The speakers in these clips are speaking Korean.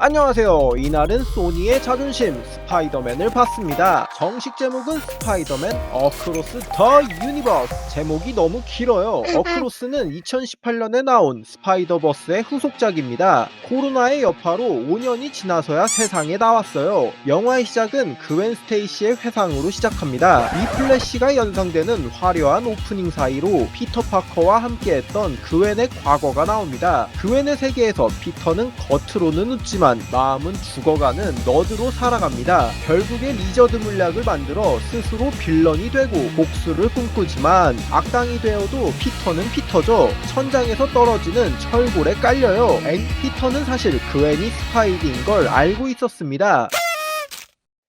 안녕하세요. 이날은 소니의 자존심 스파이더맨을 봤습니다. 정식 제목은 스파이더맨 어크로스 더 유니버스. 제목이 너무 길어요. 어크로스는 2018년에 나온 스파이더버스의 후속작입니다. 코로나의 여파로 5년이 지나서야 세상에 나왔어요. 영화의 시작은 그웬 스테이시의 회상으로 시작합니다. 이 플래시가 연상되는 화려한 오프닝 사이로 피터 파커와 함께했던 그웬의 과거가 나옵니다. 그웬의 세계에서 피터는 겉으로는 웃지만 마음은 죽어가는 너드로 살아갑니다. 결국에 리저드 물 약을 만들어 스스로 빌런이 되고 복수를 꿈꾸지만 악당이 되어도 피터는 피터죠. 천장에서 떨어지는 철골에 깔려요. 앤 피터는 사실 그웬이 스파이디인 걸 알고 있었습니다.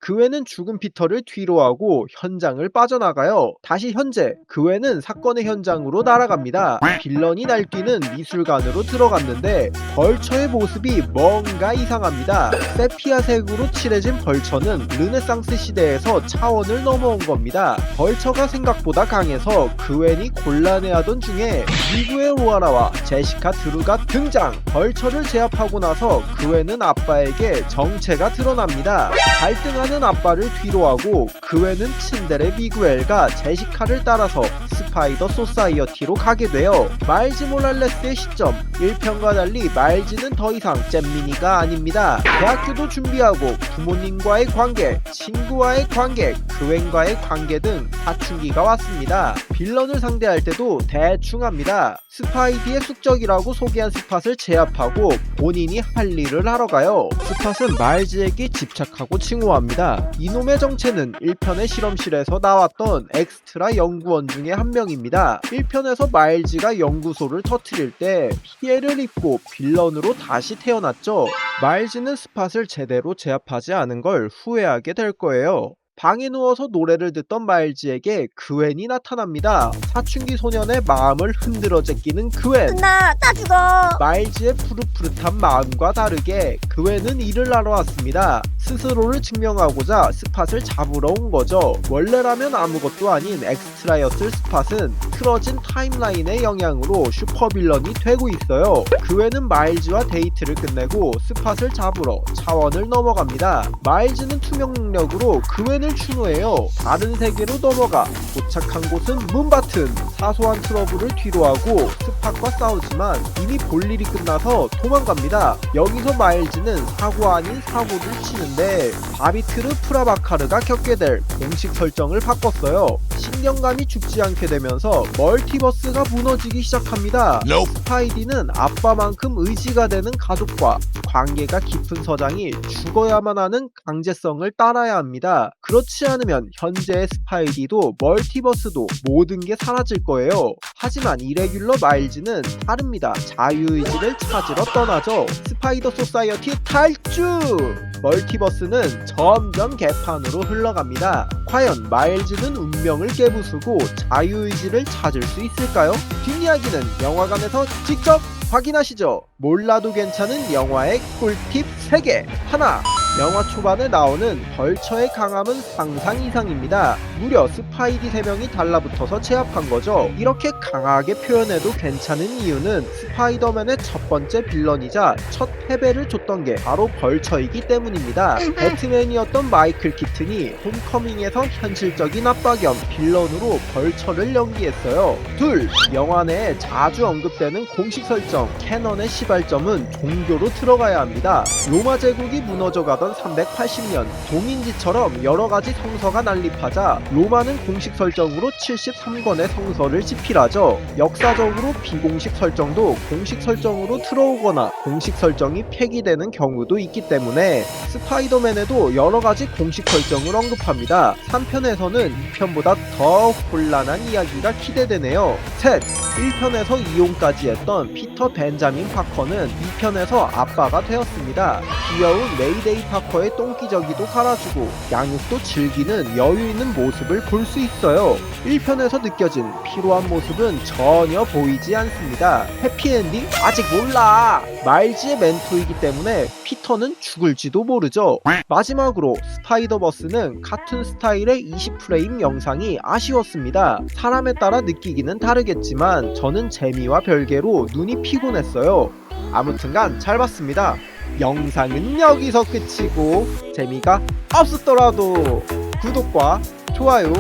그외는 죽은 피터를 뒤로하고 현장을 빠져나가요. 다시 현재, 그외는 사건의 현장으로 날아갑니다. 빌런이 날뛰는 미술관으로 들어갔는데 벌처의 모습이 뭔가 이상합니다. 세피아색으로 칠해진 벌처는 르네상스 시대에서 차원을 넘어온 겁니다. 벌처가 생각보다 강해서 그웬이 곤란해하던 중에 미구의 로아라와 제시카 드루가 등장. 벌처를 제압하고 나서 그웬은 아빠에게 정체가 드러납니다. 갈등하는 아빠를 뒤로 하고 그 외는 친데레 미구엘과 제시카를 따라서 스파이더 소사이어티로 가게 돼요. 마일즈 모랄레스의 시점 1편과 달리 마일즈는 더 이상 잼미니가 아닙니다. 대학교도 준비하고 부모님과의 관계, 친구와의 관계, 그웬과의 관계 등 사춘기가 왔습니다. 빌런을 상대할 때도 대충 합니다. 스파이디의 숙적이라고 소개한 스팟을 제압하고 본인이 할 일을 하러 가요. 스팟은 마일즈에게 집착하고 칭호합니다. 이놈의 정체는 1편의 실험실에서 나왔던 엑스트라 연구원 중에 한 명 입니다. 1편에서 마일즈가 연구소를 터트릴 때 피해를 입고 빌런으로 다시 태어났죠. 마일즈는 스팟을 제대로 제압하지 않은 걸 후회하게 될 거예요. 방에 누워서 노래를 듣던 마일즈에게 그웬이 나타납니다. 사춘기 소년의 마음을 흔들어 제끼는 그웬. 나, 나 죽어. 마일즈의 푸릇푸릇한 마음과 다르게 그웬은 일을 하러 왔습니다. 스스로를 증명하고자 스팟을 잡으러 온 거죠. 원래라면 아무것도 아닌 엑스트라였을 스팟은 틀어진 타임라인의 영향으로 슈퍼빌런이 되고 있어요. 그웬은 마일즈와 데이트를 끝내고 스팟을 잡으러 차원을 넘어갑니다. 마일즈는 투명 능력으로 그웬을 추노해요. 다른 세계로 넘어가 도착한 곳은 문바튼. 사소한 트러블을 뒤로하고 스팟과 싸우지만 이미 볼 일이 끝나서 도망갑니다. 여기서 마일즈는 사고 아닌 사고를 치는데 바비트르 프라바카르가 겪게 될 공식 설정을 바꿨어요. 신경감이 죽지 않게 되면서 멀티버스가 무너지기 시작합니다. 스파이디는 아빠만큼 의지가 되는 가족과 관계가 깊은 서장이 죽어야만 하는 강제성을 따라야 합니다. 그렇지 않으면 현재의 스파이디도 멀티버스도 모든 게 사라질 거예요. 하지만 이레귤러 마일즈는 다릅니다. 자유의지를 찾으러 떠나죠. 스파이더 소사이어티 탈주! 멀티버스는 점점 개판으로 흘러갑니다. 과연 마일즈는 운명을 깨부수고 자유의지를 찾을 수 있을까요? 뒷이야기는 영화관에서 직접 확인하시죠. 몰라도 괜찮은 영화의 꿀팁 3개. 하나. 영화 초반에 나오는 벌처의 강함은 상상 이상입니다. 무려 스파이디 3명이 달라붙어서 제압한 거죠. 이렇게 강하게 표현해도 괜찮은 이유는 스파이더맨의 첫 번째 빌런이자 첫 패배를 줬던 게 바로 벌처이기 때문입니다. 배트맨이었던 마이클 키튼이 홈커밍에서 현실적인 아빠 겸 빌런으로 벌처를 연기했어요. 둘, 영화 내에 자주 언급되는 공식 설정, 캐넌의 시발점은 종교로 들어가야 합니다. 로마 제국이 무너져가던 380년, 동인지처럼 여러 가지 성서가 난립하자 로마는 공식 설정으로 73권의 성서를 집필하죠. 역사적으로 비공식 설정도 공식 설정으로 들어오거나 공식 설정이 폐기되는 경우도 있기 때문에 스파이더맨에도 여러 가지 공식 설정을 언급합니다. 3편에서는 2편보다 더 혼란한 이야기가 기대되네요. 셋! 1편에서 이용까지 했던 피터 벤자민 파커는 2편에서 아빠가 되었습니다. 귀여운 메이데이 파커의 똥기저귀도 갈아주고 양육도 즐기는 여유 있는 모습 을 볼 수 있어요. 1편에서 느껴진 피로한 모습은 전혀 보이지 않습니다. 해피엔딩? 아직 몰라! 마일즈의 멘토이기 때문에 피터는 죽을지도 모르죠. 마지막으로 스파이더버스는 카툰 스타일의 20프레임 영상이 아쉬웠습니다. 사람에 따라 느끼기는 다르겠지만 저는 재미와 별개로 눈이 피곤했어요. 아무튼간 잘 봤습니다. 영상은 여기서 끝이고 재미가 없었더라도 구독과 좋아요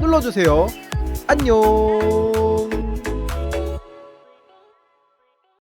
눌러주세요. 안녕.